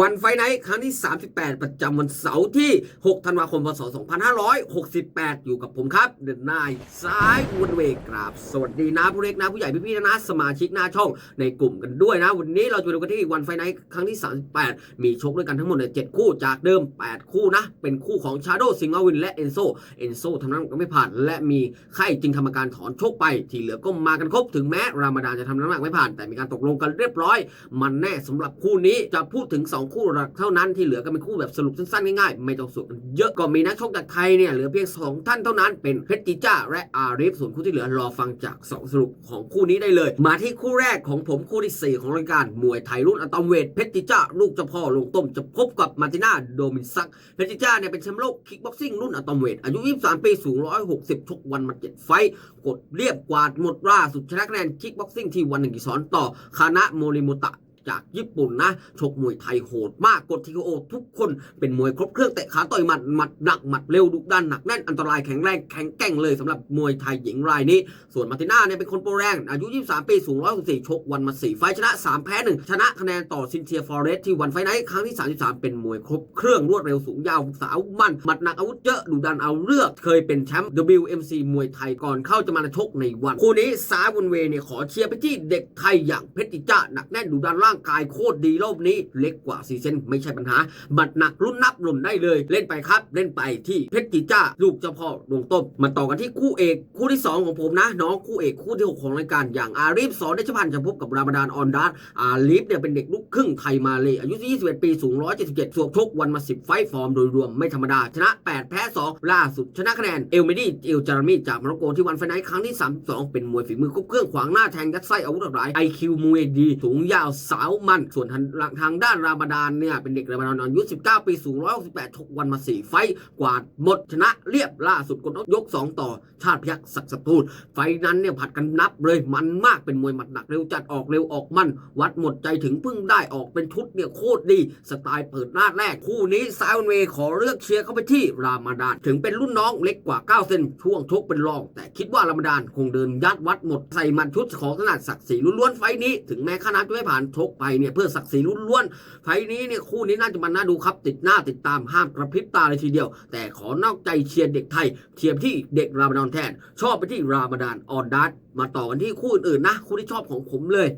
วันไฟไนท์ครั้งที่ 38 ประจำวันเสาร์ที่ 6 ธันวาคม พศ 2568 อยู่กับผมครับเดินนายซ้ายวนเวกราบ สวัสดีนะผู้เล็กนะผู้ใหญ่พี่ๆนะนะสมาชิกหน้าช่องในกลุ่มกันด้วยนะ วันนี้เราจะดูกันที่วันไฟไนท์ครั้งที่ 38 มีชกด้วยกันทั้งหมดเนี่ย7คู่จากเดิม 8 คู่นะ เป็นคู่ของชาโดสิงห์วินและเอนโซเอนโซทำนั้นก็ไม่ผ่านและมีไข้จึงทำการถอนชกไปที่เหลือก็มากันครบถึงแม้รามาดานจะทำน้ำหนักไม่ผ่าน แต่มีการตกลงกันเรียบร้อย มันแน่สำหรับคู่นี้จะพูดถึง 2คู่หลักเท่านั้นที่เหลือก็เป็นคู่แบบสรุปสั้นๆง่ายๆไม่ต้องสรุปกันเยอะก็มีนักชกจากไทยเนี่ยเหลือเพียง 2 ท่านเท่านั้นเป็นเพชรจิจ้าและอาริฟส่วนคู่ที่เหลือรอฟังจาก2สรุปของคู่นี้ได้เลย มาที่คู่แรกของผมคู่ที่ 4 ของรายการมวยไทยรุ่นอะตอมเวทเพชรจิจ้าลูกเจ้าพ่อลงต้มจะพบกับมาร์ติน่าโดมินซักเพชรจิจ้าเนี่ยเป็นแชมป์โลกคิกบ็อกซิ่งรุ่นอะตอมเวทอายุ 23 ปีสูง 160 ชกวันมา7ไฟกดเรียบกวาดหมดล่าสุดชนะคะแนนคิกบ็อกซิ่งที่วันหนึ่งกิสอนต่อคานะโมริโมตะ จากญี่ปุ่นนะ ชกมวยไทยโหดมากกดทีโอทุกคนเป็นมวยครบเครื่องเตะขาต่อยหมัดหมัดหนักหมัดเร็วดุดันหนักแน่นอันตรายแข็งแรงแข็งแกร่งเลยสำหรับมวยไทยหญิงรายนี้ ส่วนมาติน่าเนี่ยเป็นคนโปรแรงอายุ 23 ปีสูง164ชกวันมา4ไฟชนะ 3 แพ้ 1 ชนะคะแนนต่อซินเทียฟอเรสที่วันไฟไนท์ครั้งที่ 33 เป็นมวยครบเครื่องรวดเร็วสูงยาวสาวมันหมัดหนักอาวุธเยอะดุดันเอาเลือก เคยเป็นแชมป์ WMC มวยไทยก่อนเข้าจะมาชกในวันคู่นี้ซ้ายวนเวเนี่ยขอเชียร์ไปที่เด็กไทยอย่างเพชรติจ้าหนักแน่นดุดันร่างางกายโคตรดีรอบนี้ เล็กกว่าซีเซนไม่ใช่ปัญหา บัตรหนักรุ่นนับหล่นได้เลย เล่นไปครับ เล่นไปที่เพชรกิจ้า ลูกเจ้าพ่อดวงต้มมาต่อกันที่คู่เอกคู่ที่ 2 ของผมนะ น้องคู่เอกคู่ที่6ของรายการอย่างอารีฟสอนเดชพันธ์จะพบกับรามดานออนดาร์อารีฟเนี่ยเป็นเด็กลูกครึ่งไทยมาเลยอายุ 21 ปีสูง 177สวกชกวันมา 10 ไฟฟอร์มโดยรวมไม่ธรรมดา ชนะ 8 แพ้ 2 ล่าสุดชนะคะแนนเอลเมดี้เอลจารามีจากมาร็กโกที่วันไฟไนท์ครั้งที่32เป็นมวยฝีมือครบเครื่องขวางหน้าแทงยัดไส้อาวุธหลายไอคิวมวยดีสูงยาว3อัลมัน ส่วนทางด้านราบดานเนี่ย เป็นเด็กราบดานอายุ 19 ปี สูง 168 ชกวันมา 4 ไฟกวาดหมดชนะเรียบล่าสุดกดยก 2 ต่อ ชาติพยักษ์ศักดิ์สิตูดไฟนั้นเนี่ย ผัดกันนับเลยมันมากเป็นมวยหมัดหนักเร็วจัดออกเร็วออกมัน วัดหมดใจถึงพึ่งได้ออกเป็นชุดเนี่ย โคตรดี สไตล์เปิดหน้าแรก คู่นี้ซาวเวขอเลือกเชียร์เข้าไปที่รามดาน ถึงเป็นรุ่นน้องเล็กกว่า 9 เซนช่วงชกเป็นรอง แต่คิดว่ารามดานคงเดินยัดวัดหมดใส่มันชุดของขนาดศักดิ์สิร์ล้วนไฟนี้ถึงแม้คณะจะไม่ผ่านชกไปเนี่ยเพื่อศักดิ์ศรีล้วนๆไฟนี้เนี่ยคู่นี้น่าจะมันน่าดูครับ ติดหน้าติดตามห้ามกระพริบตาเลยทีเดียว แต่ขอนอกใจเชียร์เด็กไทยเทียบที่เด็กรามดานแทน ชอบไปที่รามดานออนดัตมาต่อกันที่คู่อื่นๆนะคู่ที่ชอบของผมเลย